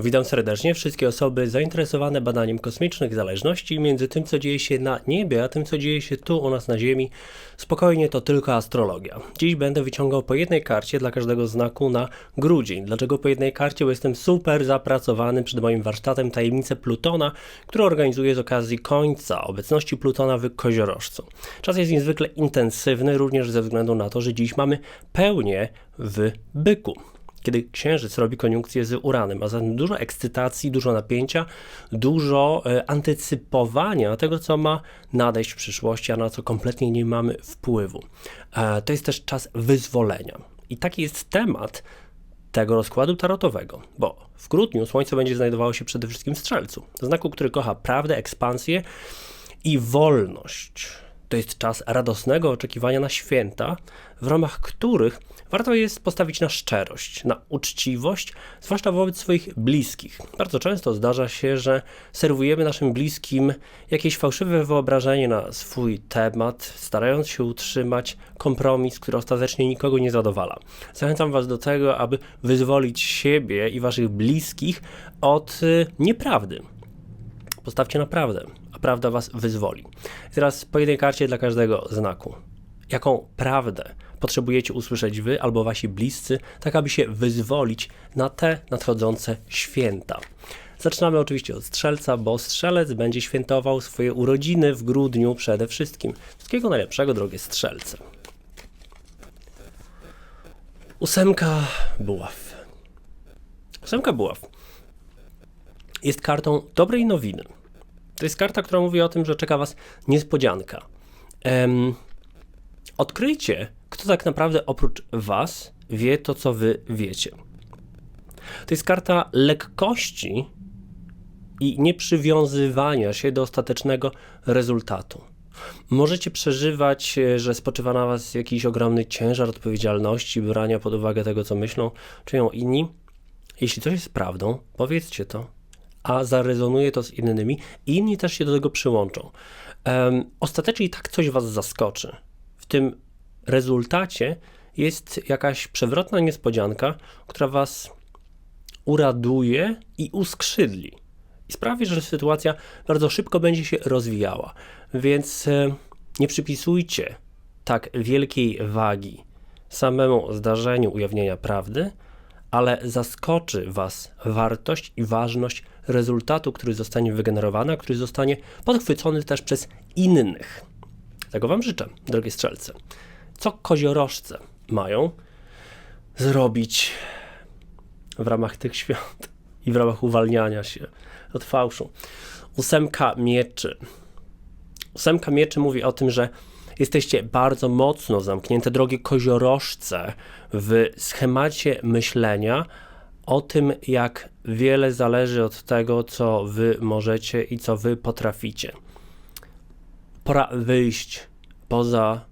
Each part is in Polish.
Witam serdecznie wszystkie osoby zainteresowane badaniem kosmicznych zależności między tym, co dzieje się na niebie, a tym, co dzieje się tu u nas na Ziemi. Spokojnie, to tylko astrologia. Dziś będę wyciągał po jednej karcie dla każdego znaku na grudzień. Dlaczego po jednej karcie? Bo jestem super zapracowany przed moim warsztatem Tajemnice Plutona, który organizuję z okazji końca obecności Plutona w Koziorożcu. Czas jest niezwykle intensywny, również ze względu na to, że dziś mamy pełnię w byku kiedy Księżyc robi koniunkcję z Uranem, a zatem dużo ekscytacji, dużo napięcia, dużo e, antycypowania tego, co ma nadejść w przyszłości, a na co kompletnie nie mamy wpływu. E, to jest też czas wyzwolenia. I taki jest temat tego rozkładu tarotowego, bo w grudniu Słońce będzie znajdowało się przede wszystkim w Strzelcu, znaku, który kocha prawdę, ekspansję i wolność. To jest czas radosnego oczekiwania na święta, w ramach których warto jest postawić na szczerość, na uczciwość, zwłaszcza wobec swoich bliskich. Bardzo często zdarza się, że serwujemy naszym bliskim jakieś fałszywe wyobrażenie na swój temat, starając się utrzymać kompromis, który ostatecznie nikogo nie zadowala. Zachęcam Was do tego, aby wyzwolić siebie i Waszych bliskich od y, nieprawdy. Postawcie na prawdę, a prawda Was wyzwoli. teraz po jednej karcie dla każdego znaku. Jaką prawdę potrzebujecie usłyszeć wy albo wasi bliscy, tak aby się wyzwolić na te nadchodzące święta. Zaczynamy oczywiście od strzelca, bo strzelec będzie świętował swoje urodziny w grudniu przede wszystkim. Wszystkiego najlepszego, drogie strzelce. Ósemka buław. Ósemka buław jest kartą dobrej nowiny. To jest karta, która mówi o tym, że czeka Was niespodzianka. Um, odkryjcie kto tak naprawdę oprócz Was wie to, co Wy wiecie. To jest karta lekkości i nieprzywiązywania się do ostatecznego rezultatu. Możecie przeżywać, e, że spoczywa na Was jakiś ogromny ciężar odpowiedzialności, brania pod uwagę tego, co myślą, czują inni. Jeśli coś jest prawdą, powiedzcie to, a zarezonuje to z innymi, i inni też się do tego przyłączą. Ostatecznie i tak coś Was zaskoczy. W tym rezultacie jest jakaś przewrotna niespodzianka, która was uraduje i uskrzydli. I sprawi, że sytuacja bardzo szybko będzie się rozwijała. Więc e, nie przypisujcie tak wielkiej wagi samemu zdarzeniu ujawnienia prawdy, ale zaskoczy Was wartość i ważność rezultatu, który zostanie wygenerowany, a który zostanie podchwycony też przez innych. Tego Wam życzę, drogie strzelce co koziorożce mają zrobić w ramach tych świąt i w ramach uwalniania się od fałszu. Ósemka mieczy. Ósemka mieczy mówi o tym, że jesteście bardzo mocno zamknięte, drogie koziorożce, w schemacie myślenia o tym, jak wiele zależy od tego, co wy możecie i co wy potraficie. Pora wyjść poza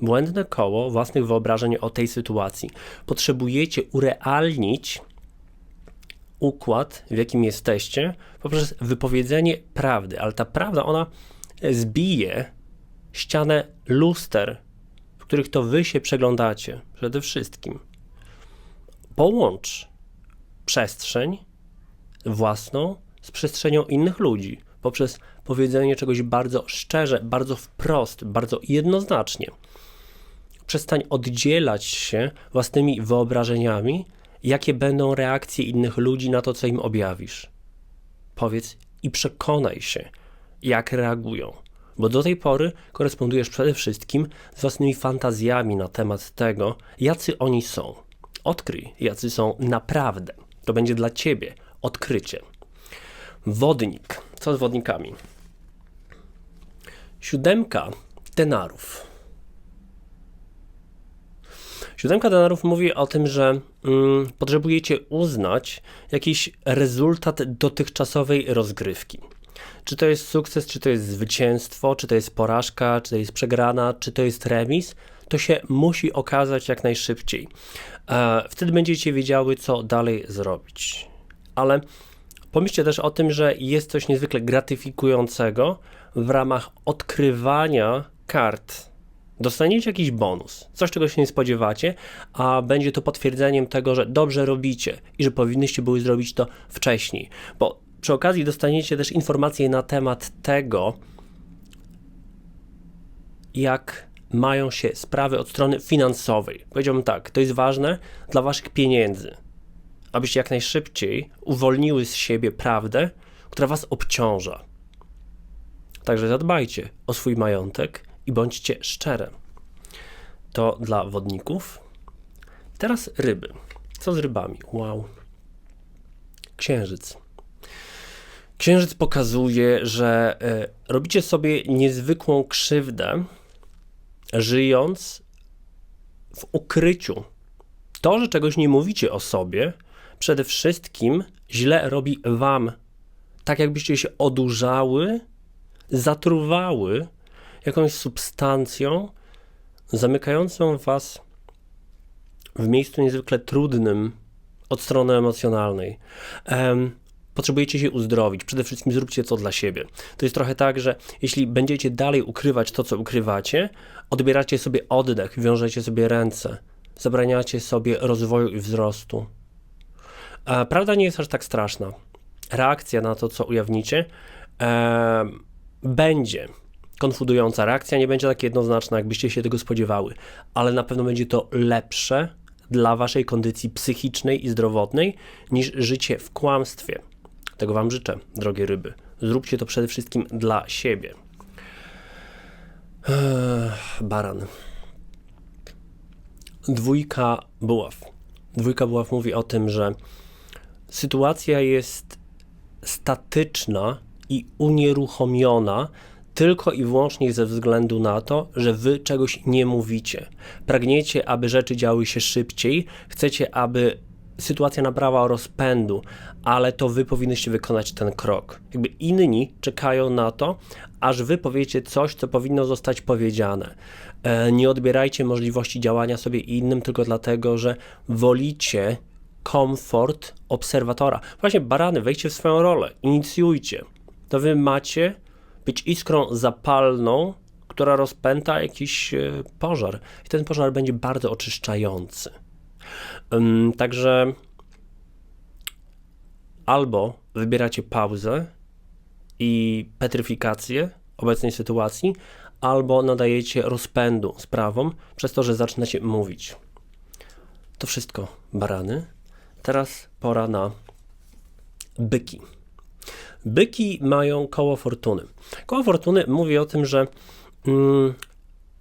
błędne koło własnych wyobrażeń o tej sytuacji. Potrzebujecie urealnić układ, w jakim jesteście, poprzez wypowiedzenie prawdy, ale ta prawda, ona zbije ścianę luster, w których to wy się przeglądacie przede wszystkim. Połącz przestrzeń własną z przestrzenią innych ludzi poprzez powiedzenie czegoś bardzo szczerze, bardzo wprost, bardzo jednoznacznie przestań oddzielać się własnymi wyobrażeniami, jakie będą reakcje innych ludzi na to, co im objawisz. Powiedz i przekonaj się, jak reagują, bo do tej pory korespondujesz przede wszystkim z własnymi fantazjami na temat tego, jacy oni są. Odkryj, jacy są naprawdę. To będzie dla ciebie odkrycie. Wodnik. Co z wodnikami? Siódemka denarów. Siódemka denarów mówi o tym, że mm, potrzebujecie uznać jakiś rezultat dotychczasowej rozgrywki. Czy to jest sukces, czy to jest zwycięstwo, czy to jest porażka, czy to jest przegrana, czy to jest remis, to się musi okazać jak najszybciej. E, wtedy będziecie wiedziały, co dalej zrobić. Ale pomyślcie też o tym, że jest coś niezwykle gratyfikującego w ramach odkrywania kart Dostaniecie jakiś bonus, coś czego się nie spodziewacie, a będzie to potwierdzeniem tego, że dobrze robicie i że powinnyście były zrobić to wcześniej. Bo przy okazji dostaniecie też informacje na temat tego, jak mają się sprawy od strony finansowej. Powiedziałbym tak, to jest ważne dla waszych pieniędzy, abyście jak najszybciej uwolniły z siebie prawdę, która was obciąża. Także zadbajcie o swój majątek i bądźcie szczere. To dla wodników. Teraz ryby. Co z rybami? Wow. Księżyc. Księżyc pokazuje, że y, robicie sobie niezwykłą krzywdę, żyjąc w ukryciu. To, że czegoś nie mówicie o sobie, przede wszystkim źle robi wam. Tak jakbyście się odurzały, zatruwały jakąś substancją zamykającą was w miejscu niezwykle trudnym od strony emocjonalnej. Um, potrzebujecie się uzdrowić. Przede wszystkim zróbcie to dla siebie. To jest trochę tak, że jeśli będziecie dalej ukrywać to, co ukrywacie, odbieracie sobie oddech, wiążecie sobie ręce, zabraniacie sobie rozwoju i wzrostu. A prawda nie jest aż tak straszna. Reakcja na to, co ujawnicie, e, będzie konfudująca. Reakcja nie będzie tak jednoznaczna, jakbyście się tego spodziewały, ale na pewno będzie to lepsze dla waszej kondycji psychicznej i zdrowotnej niż życie w kłamstwie. Tego Wam życzę, drogie ryby. Zróbcie to przede wszystkim dla siebie. Baran. Dwójka buław. Dwójka buław mówi o tym, że sytuacja jest statyczna i unieruchomiona tylko i wyłącznie ze względu na to, że wy czegoś nie mówicie. Pragniecie, aby rzeczy działy się szybciej, chcecie, aby sytuacja nabrała rozpędu, ale to wy powinnyście wykonać ten krok. Jakby inni czekają na to, aż wy powiecie coś, co powinno zostać powiedziane. E, nie odbierajcie możliwości działania sobie innym tylko dlatego, że wolicie komfort obserwatora. Właśnie barany, wejdźcie w swoją rolę, inicjujcie. To wy macie być iskrą zapalną, która rozpęta jakiś e, pożar. I ten pożar będzie bardzo oczyszczający. Także albo wybieracie pauzę i petryfikację obecnej sytuacji, albo nadajecie rozpędu sprawom przez to, że zaczynacie mówić. To wszystko, barany. Teraz pora na byki. Byki mają koło fortuny. Koło fortuny mówi o tym, że mm,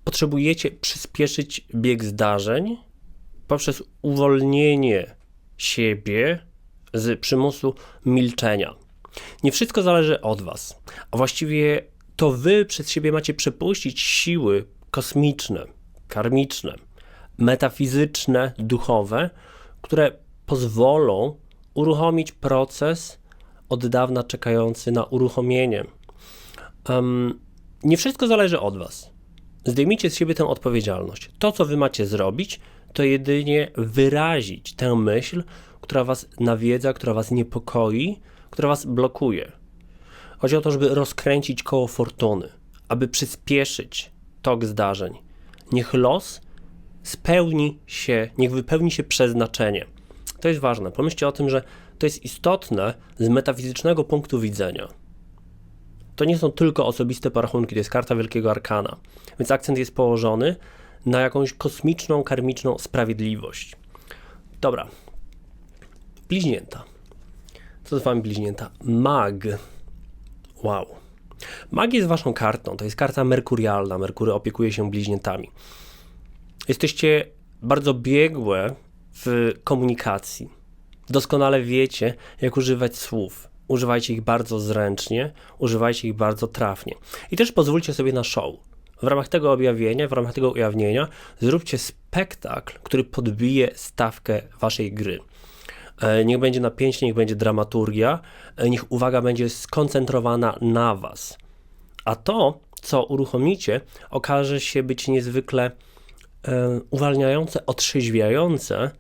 potrzebujecie przyspieszyć bieg zdarzeń poprzez uwolnienie siebie z przymusu milczenia. Nie wszystko zależy od Was, a właściwie to Wy przez siebie macie przepuścić siły kosmiczne, karmiczne, metafizyczne, duchowe, które pozwolą uruchomić proces od dawna czekający na uruchomienie. Um, nie wszystko zależy od Was. Zdejmijcie z siebie tę odpowiedzialność. To, co Wy macie zrobić, to jedynie wyrazić tę myśl, która was nawiedza, która was niepokoi, która was blokuje. Chodzi o to, żeby rozkręcić koło fortuny, aby przyspieszyć tok zdarzeń. Niech los spełni się, niech wypełni się przeznaczenie. To jest ważne. Pomyślcie o tym, że to jest istotne z metafizycznego punktu widzenia. To nie są tylko osobiste porachunki, to jest karta Wielkiego Arkana. Więc akcent jest położony na jakąś kosmiczną, karmiczną sprawiedliwość. Dobra. Bliźnięta. Co z wami bliźnięta? Mag. Wow. Mag jest waszą kartą. To jest karta merkurialna. Merkury opiekuje się bliźniętami. Jesteście bardzo biegłe w komunikacji. Doskonale wiecie, jak używać słów. Używajcie ich bardzo zręcznie, używajcie ich bardzo trafnie. I też pozwólcie sobie na show w ramach tego objawienia, w ramach tego ujawnienia, zróbcie spektakl, który podbije stawkę waszej gry. E, niech będzie napięcie, niech będzie dramaturgia, e, niech uwaga będzie skoncentrowana na was. A to, co uruchomicie, okaże się być niezwykle e, uwalniające, otrzeźwiające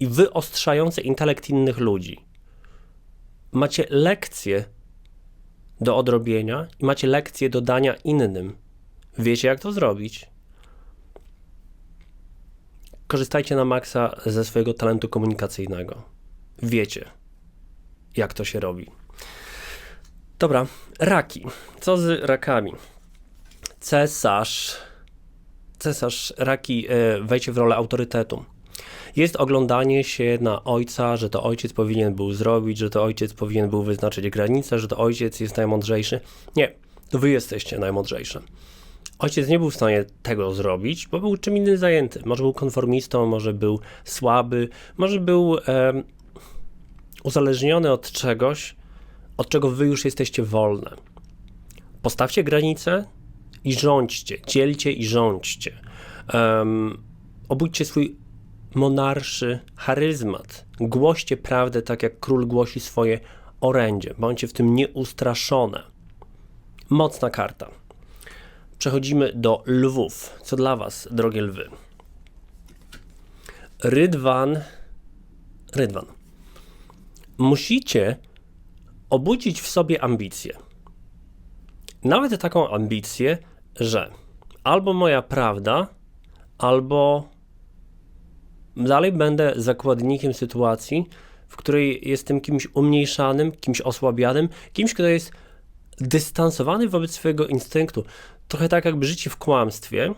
i wyostrzające intelekt innych ludzi. Macie lekcje do odrobienia i macie lekcje do dania innym. Wiecie, jak to zrobić. korzystajcie na maksa ze swojego talentu komunikacyjnego. Wiecie, jak to się robi. Dobra, raki. Co z rakami? Cesarz. Cesarz raki e, wejdzie w rolę autorytetu. Jest oglądanie się na ojca, że to ojciec powinien był zrobić, że to ojciec powinien był wyznaczyć granice, że to ojciec jest najmądrzejszy. Nie, to wy jesteście najmądrzejsze. Ojciec nie był w stanie tego zrobić, bo był czym innym zajęty. Może był konformistą, może był słaby, może był e, uzależniony od czegoś, od czego wy już jesteście wolne. Postawcie granice i rządźcie, dzielcie i rządźcie. Um, obudźcie swój monarszy charyzmat. Głoście prawdę tak, jak król głosi swoje orędzie. Bądźcie w tym nieustraszone. Mocna karta. Przechodzimy do lwów. Co dla was, drogie lwy? Rydwan. Rydwan. Musicie obudzić w sobie ambicję. Nawet taką ambicję, że albo moja prawda, albo dalej będę zakładnikiem sytuacji, w której jestem kimś umniejszanym, kimś osłabianym, kimś, kto jest dystansowany wobec swojego instynktu. Trochę tak, jakby życie w kłamstwie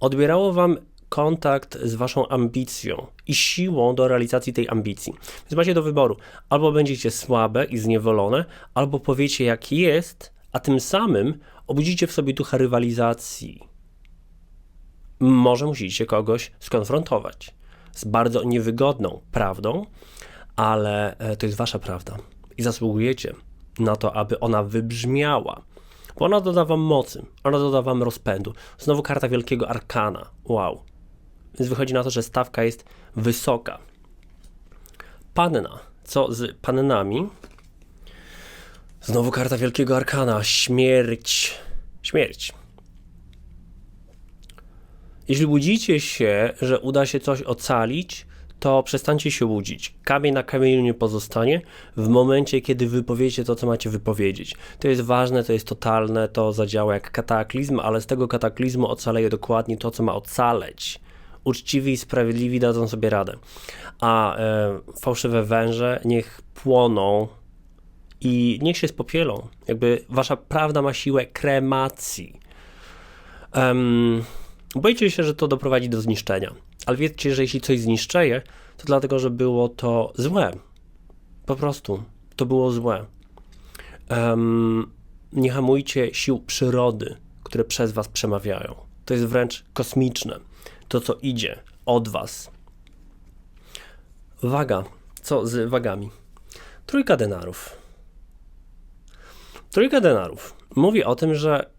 odbierało wam kontakt z waszą ambicją i siłą do realizacji tej ambicji. Więc macie do wyboru: albo będziecie słabe i zniewolone, albo powiecie, jak jest, a tym samym obudzicie w sobie ducha rywalizacji. Może musicie kogoś skonfrontować z bardzo niewygodną prawdą, ale e, to jest wasza prawda i zasługujecie na to, aby ona wybrzmiała. Bo ona doda wam mocy, ona doda wam rozpędu. Znowu karta wielkiego arkana. Wow. Więc wychodzi na to, że stawka jest wysoka. Panna. Co z pannami? Znowu karta wielkiego arkana. Śmierć. Śmierć. Jeśli budzicie się, że uda się coś ocalić, to przestańcie się łudzić. Kamień na kamieniu nie pozostanie w momencie, kiedy wypowiecie to, co macie wypowiedzieć. To jest ważne, to jest totalne, to zadziała jak kataklizm, ale z tego kataklizmu ocaleje dokładnie to, co ma ocaleć. Uczciwi i sprawiedliwi dadzą sobie radę. A e, fałszywe węże niech płoną i niech się spopielą. Jakby wasza prawda ma siłę kremacji. Um, boicie się, że to doprowadzi do zniszczenia. Ale wiedzcie, że jeśli coś zniszczeje, to dlatego, że było to złe. Po prostu. To było złe. Um, nie hamujcie sił przyrody, które przez was przemawiają. To jest wręcz kosmiczne. To, co idzie od was. Waga. Co z wagami? Trójka denarów. Trójka denarów mówi o tym, że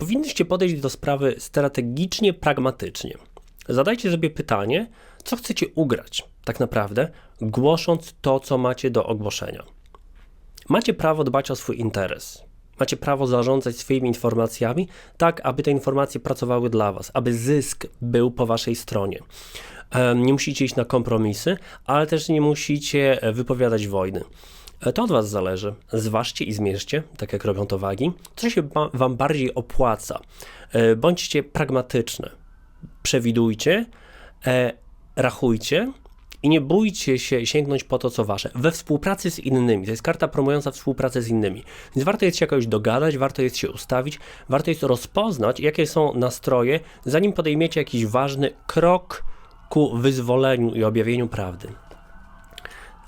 powinniście podejść do sprawy strategicznie, pragmatycznie. Zadajcie sobie pytanie, co chcecie ugrać, tak naprawdę, głosząc to, co macie do ogłoszenia. Macie prawo dbać o swój interes. Macie prawo zarządzać swoimi informacjami tak, aby te informacje pracowały dla Was, aby zysk był po Waszej stronie. Nie musicie iść na kompromisy, ale też nie musicie wypowiadać wojny. E, to od Was zależy. Zważcie i zmierzcie, tak jak robią to wagi, co się Wam bardziej opłaca. E, bądźcie pragmatyczne. Przewidujcie, e, rachujcie i nie bójcie się sięgnąć po to, co wasze. We współpracy z innymi. To jest karta promująca współpracę z innymi. Więc warto jest się jakoś dogadać, warto jest się ustawić, warto jest rozpoznać, jakie są nastroje, zanim podejmiecie jakiś ważny krok ku wyzwoleniu i objawieniu prawdy.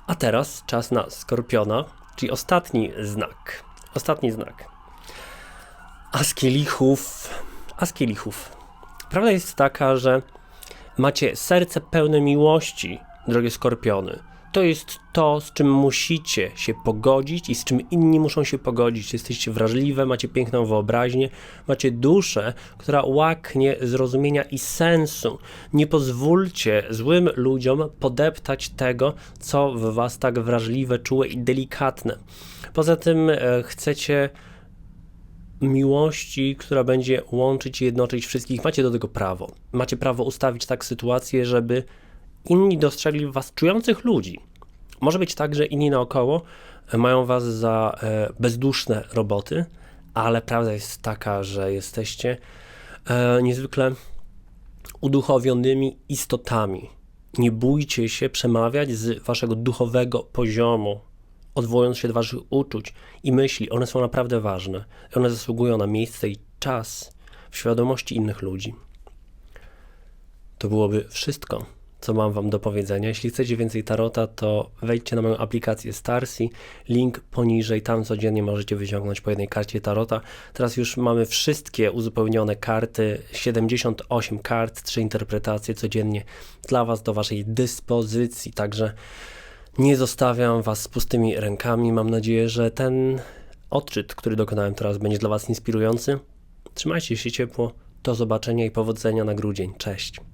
A teraz czas na skorpiona, czyli ostatni znak. Ostatni znak. Askielichów. Askielichów. Prawda jest taka, że macie serce pełne miłości, drogie skorpiony. To jest to, z czym musicie się pogodzić i z czym inni muszą się pogodzić. Jesteście wrażliwe, macie piękną wyobraźnię, macie duszę, która łaknie zrozumienia i sensu. Nie pozwólcie złym ludziom podeptać tego, co w was tak wrażliwe, czułe i delikatne. Poza tym e, chcecie miłości, która będzie łączyć i jednoczyć wszystkich. Macie do tego prawo. Macie prawo ustawić tak sytuację, żeby inni dostrzegli was czujących ludzi. Może być tak, że inni naokoło mają was za e, bezduszne roboty, ale prawda jest taka, że jesteście e, niezwykle uduchowionymi istotami. Nie bójcie się przemawiać z waszego duchowego poziomu, odwołując się do waszych uczuć i myśli. One są naprawdę ważne. One zasługują na miejsce i czas w świadomości innych ludzi. To byłoby wszystko, co mam Wam do powiedzenia. Jeśli chcecie więcej tarota, to wejdźcie na moją aplikację Starsi. Link poniżej, tam codziennie możecie wyciągnąć po jednej karcie tarota. Teraz już mamy wszystkie uzupełnione karty, 78 kart, 3 interpretacje codziennie dla Was do Waszej dyspozycji. Także nie zostawiam Was z pustymi rękami. Mam nadzieję, że ten odczyt, który dokonałem teraz, będzie dla Was inspirujący. Trzymajcie się ciepło. Do zobaczenia i powodzenia na grudzień. Cześć.